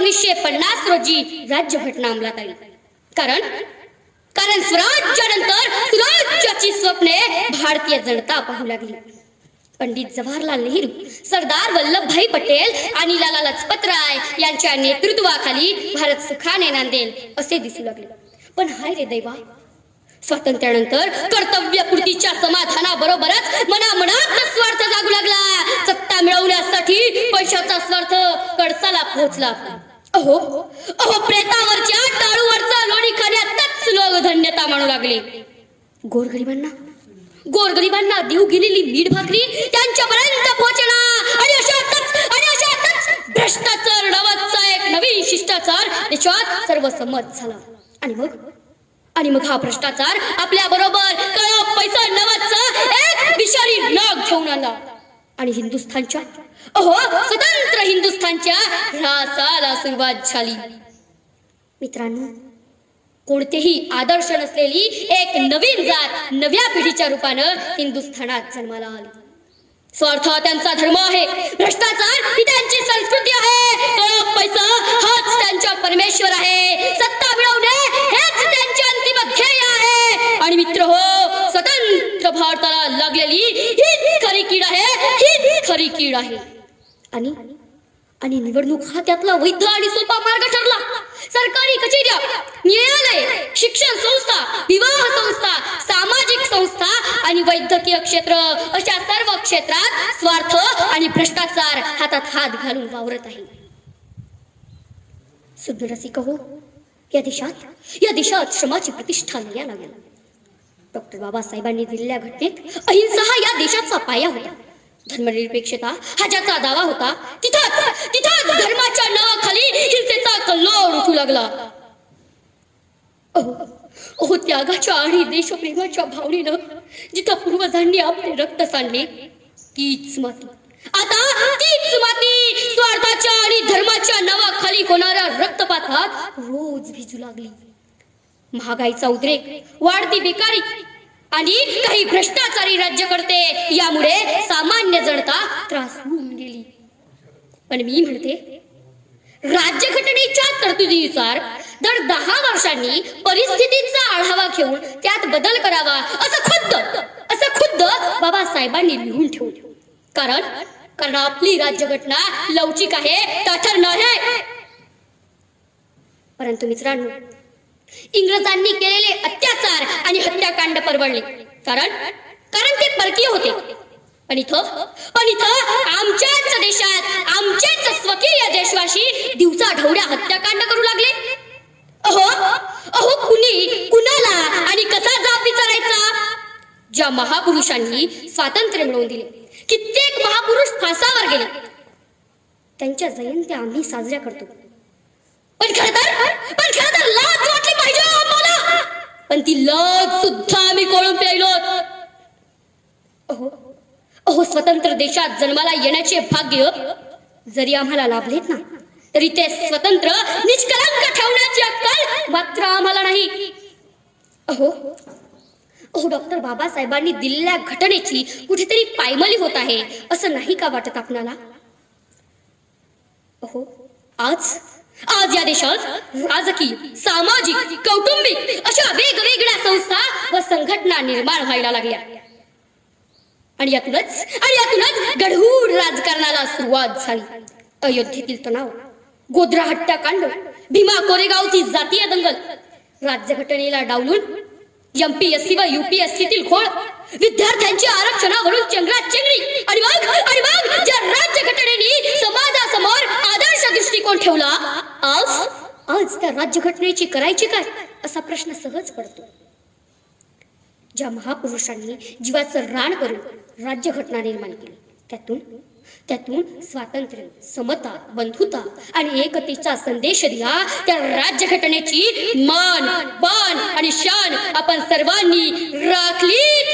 एकोणीसशे पन्नास रोजी राज्यघटना अंमलात आली. कारण कारण स्वराज्यानंतर स्वराज्याची स्वप्ने भारतीय जनता पाहू लागली. पंडित जवाहरलाल नेहरू सरदार वल्लभभाई पटेल आणि लाला लजपत राय यांच्या नेतृत्वाखाली भारत सुखाने नांदेल असे दिसू लागले. पण हाय रे दैवा स्वातंत्र्यानंतर कर्तव्यपूर्तीच्या समाधानाबरोबरच मनामनात स्वार्थ जागू लागला सत्ता मिळवण्यासाठी पैशाचा स्वार्थ कडसाला पोहोचला. अहो अहो प्रेतावरच्या टाळूवरचा लोणी खाण्यातच लोक धन्यता मानू लागले. गोरगरिबांना? गोरगरिबांना देऊ गेलेली मीठ भाकरी त्यांच्यापर्यंत पोहोचना. आणि अशातच आणि अशातच भ्रष्टाचार नावाचा एक नवीन शिष्टाचार देशात सर्वसंमत झाला. आणि मग? आणि मग हा भ्रष्टाचार आपल्या बरोबर काळा पैसा नावाचा एक विषारी नाग घेऊन आला आणि हिंदुस्थानच्या? अहो स्वतंत्र हिंदुस्थानच्या ह्रासाला सुरुवात झाली. मित्रांनो कोणतेही आदर्श नसलेली एक नवीन जात नव्या पिढीच्या रूपानं हिंदुस्थानात जन्माला आली. स्वार्थ त्यांचा धर्म आहे भ्रष्टाचार ही त्यांची संस्कृती आहे. कळप पैसा हाच त्यांचा परमेश्वर आहे. सत्ता मिळवणे हेच त्यांचे अंतिम ध्येय आहे. आणि मित्र हो स्वतंत्र भारताला लागलेली हीच खरी कीड आहे ही खरी कीड आहे. आणि आणि निवडणूक हा त्यातला वैध आणि सोपा मार्ग ठरला. सरकारी कचेऱ्या न्यायालय शिक्षण संस्था विवाह संस्था सामाजिक संस्था आणि वैद्यकीय क्षेत्र अशा सर्व क्षेत्रात स्वार्थ आणि भ्रष्टाचार हातात हात घालून वावरत आहे. सुज्ञरसिक हो या देशात या देशात श्रमाची प्रतिष्ठा लयाला लागेल डॉक्टर बाबासाहेबांनी दिलेल्या घटनेत अहिंसा हा या देशाचा पाया होता. धर्मनिरपेक्षता हा ज्याचा दावा होता तिथं तिथं धर्माच्या नावाखाली हिंसेचा कल्लोळ उठू लागला. अहो अहो, त्यागाच्या आणि देशप्रेमाच्या भावनेनं जिथं पूर्वजांनी आपले रक्त सांडले तीच माती. आता तीच माती स्वार्थाच्या आणि धर्माच्या नावाखाली होणाऱ्या रक्तपातात रोज भिजू लागली. महागाईचा उद्रेक वाढती बेकारी आणि काही भ्रष्टाचारी राज्य करते. यामुळे सामान्य जनता त्रास होऊन गेली. पण मी म्हणते राज्यघटनेच्या तरतुदीनुसार दर दहा वर्षांनी परिस्थितीचा आढावा घेऊन त्यात बदल करावा असं खुद्द असं खुद्द बाबासाहेबांनी लिहून ठेवलं. कारण कारण आपली राज्यघटना लवचिक आहे ताठर नाही परंतु मित्रांनो इंग्रजांनी केलेले अत्याचार आणि हत्याकांड परवडले. कारण कारण ते परकीय होते. पण इथं पण इथं आमच्याच देशात आमचेच स्वकीय देशवासी दिवसा ढवळ्या हत्याकांड करू लागले. अहो अहो कुणी कुणाला आणि कसा जाब विचारायचा? ज्या महापुरुषांनी स्वातंत्र्य मिळवून दिले. कित्येक महापुरुष फासावर गेले. त्यांच्या जयंत्या आम्ही साजऱ्या करतो. पण खरं तर पण खरं तर लाज पण ती लाज सुद्धा आम्ही कोळून प्यायलो. अहो अहो स्वतंत्र देशात जन्माला येण्याचे भाग्य जरी आम्हाला लाभलेत ना तरी ते स्वतंत्र निष्कलंक ठेवण्याची अक्कल मात्र आम्हाला नाही. अहो अहो डॉक्टर बाबासाहेबांनी दिलेल्या घटनेची कुठेतरी पायमली होत आहे असं नाही का वाटत आपणाला? अहो आज आज या देशात राजकीय सामाजिक कौटुंबिक अशा वेगवेगळ्या संस्था व संघटना निर्माण व्हायला लागल्या. आणि यातूनच आणि यातूनच गढूळ राजकारणाला सुरुवात झाली. अयोध्येतील तणाव गोध्रा हत्याकांड भीमा कोरेगावची जातीय दंगल राज्यघटनेला डावलून एमपीएससी व युपीएससीतील घोळ विद्यार्थ्यांच्या आरक्षणावरून चंगरा चेंगरी. आणि मग आणि मग ज्या राज्यघटनेने समाजासमोर आदर्श दृष्टिकोन ठेवला आज आज त्या राज्यघटनेची करायची काय असा प्रश्न सहज पडतो. ज्या महापुरुषांनी जीवाचं राण करून राज्यघटना निर्माण केली. त्यातून त्यातून स्वातंत्र्य समता बंधुता आणि एकतेचा संदेश दिला. त्या राज्यघटनेची मान बाण आणि शान आपण सर्वांनी राखली.